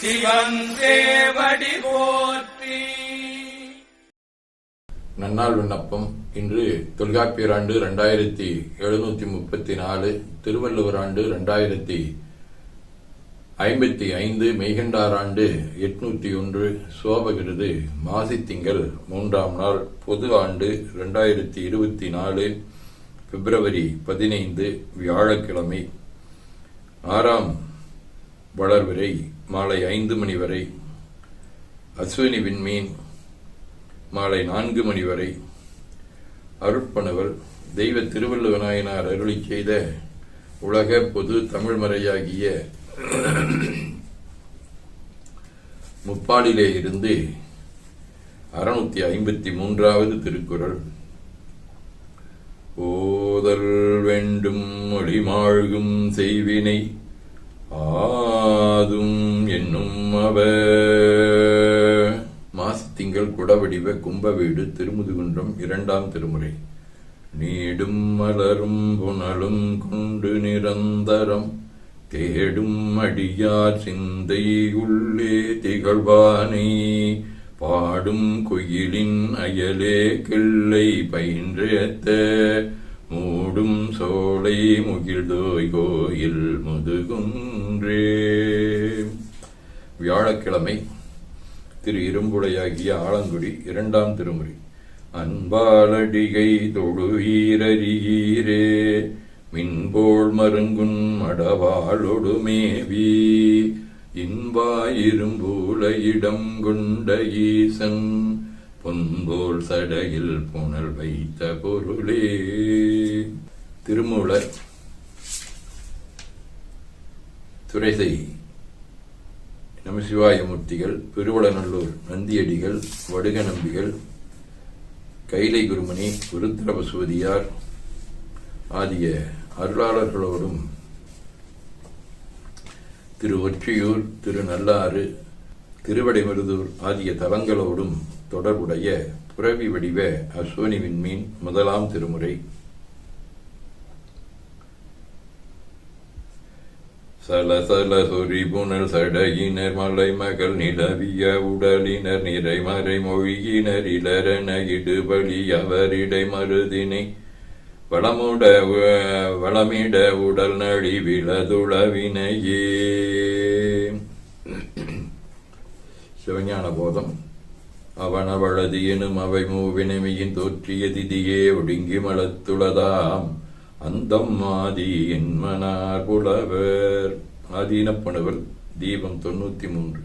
சிவன் போற்றி. நன்னாள் விண்ணப்பம். இன்று தொல்காப்பியர் ஆண்டு ரெண்டாயிரத்தி எழுநூத்தி முப்பத்தி நாலு திருவள்ளுவர் ஆண்டு ரெண்டாயிரத்தி ஐம்பத்தி ஐந்து மெய்கண்டார் ஆண்டு எட்நூத்தி ஒன்று சோபகிருது மாசித்திங்கள் மூன்றாம் நாள் பொது ஆண்டு ரெண்டாயிரத்தி இருபத்தி நாலு பிப்ரவரி பதினைந்து வியாழக்கிழமை. ஆறாம் வளர்விரை மாலை ஐந்து மணி வரை. அஸ்வினி விண்மீன் மாலை நான்கு மணி வரை. அருட்பணவல் தெய்வ திருவள்ளுவநாயனார் அருளி செய்த உலக பொது தமிழ்மறையாகிய முப்பாலிலே இருந்து அறுநூத்தி ஐம்பத்தி மூன்றாவது திருக்குறள். ஓதல் வேண்டும் ஒளிமாழ்கும் செய்வினை ஆ என்னும் அவ மாசித்திங்கள் குடவடிவ கும்பவீடு திருமுதுகுன்றம் இரண்டாம் திருமுறை. நீடும் மலரும் புனலும் கொண்டு நிரந்தரம். தேடும் அடியார் சிந்தை உள்ளே திகழ்வானை. பாடும் குயிலின் அயலே கிள்ளை பயின்றேத்த. மூடும் சோலை முகிழ்தோய் கோயில் முதுகுன்றே. வியாழக்கிழமை திரு இரும்புடையாகிய ஆலங்குடி இரண்டாம் திருமுறை. அன்பாலடிகை தொழுவீரறியீரே மின்போல் மருங்குன் மடவாளொடுமேவி இன்பாயிரும்பூல இடம் கொண்ட ஈசன் பொன்போல் சடையில் புனல் வைத்த பொருளே. திருமூலர் துரைசை நமசிவாயமூர்த்திகள் பெருவளநல்லூர் நந்தியடிகள் வடுக நம்பிகள் கைலை குருமணி குருத்திர பசுவதியார் ஆகிய அருளாளர்களோடும் திரு ஒற்றியூர் திரு நல்லாறு திருவடைமருதூர் ஆகிய தலங்களோடும் தொடர்புடைய புறவி வடிவ அஸ்வனி விண்மீன் முதலாம் திருமுறை. சலசல சொறி புனல் சடையினர் மலை மகள் நிலவிய உடலினர் நிறைமறை மொழியினர் இளரன இடுபலி அவரிடை மருதினை. வளமுட வளமிட உடல் நழி விளதுளவினையே. சிவஞான போதம். அவனவளது எனும் அவை மூவினமையின் தோற்றிய திதியே ஒடுங்கி மலத்துளதாம். அந்தம் ஆதி என்மனார் புலவர் ஆதீனப்பணவர் தீபம் தொண்ணூத்தி மூன்று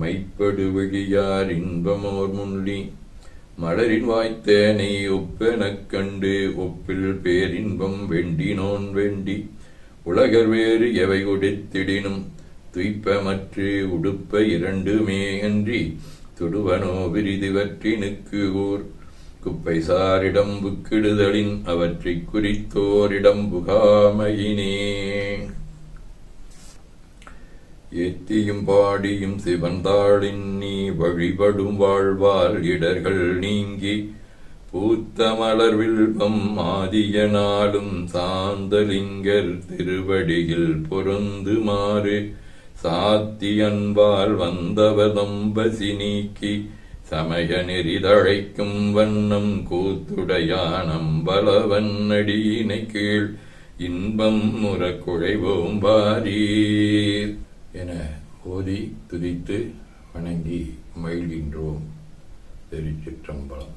மைப்படு வெளியார் இன்பமோர் முள்ளி மலரின் வாய்த்தேனை ஒப்பெனக் கண்டு ஒப்பில் பேரின்பம் வெண்டினோன் வேண்டி. உலகர் வேறு எவை உடைத்திடினும் துய்ப்பமற்று உடுப்ப இரண்டுமே அன்றி. துடுவனோ விரிதுவற்றினுக்கு ஊர். குப்பை சாரிடம் புக்கிடுதலின் அவற்றை குறித்தோரிடம் புகாமையினே ஏத்தியும் பாடியும் சிவந்தாளின் நீ வழிபடும் வாழ்வால் இடர்கள் நீங்கி பூத்த மலர் வில்வம் ஆதியனாலும் சாந்தலிங்கர் திருவடியில் பொருந்துமாறு சாத்தி அன்பால் வந்தவதம்பசி நீக்கி சமய நெறிதழைக்கும் வண்ணம் கூத்துடையானம் பலவன் அடியினை கீழ் இன்பம் முறக்குழைவோம் பாரீர் என ஓதி துதித்து வணங்கி மகிழ்கின்றோம். திருச்சிற்றம்பலம்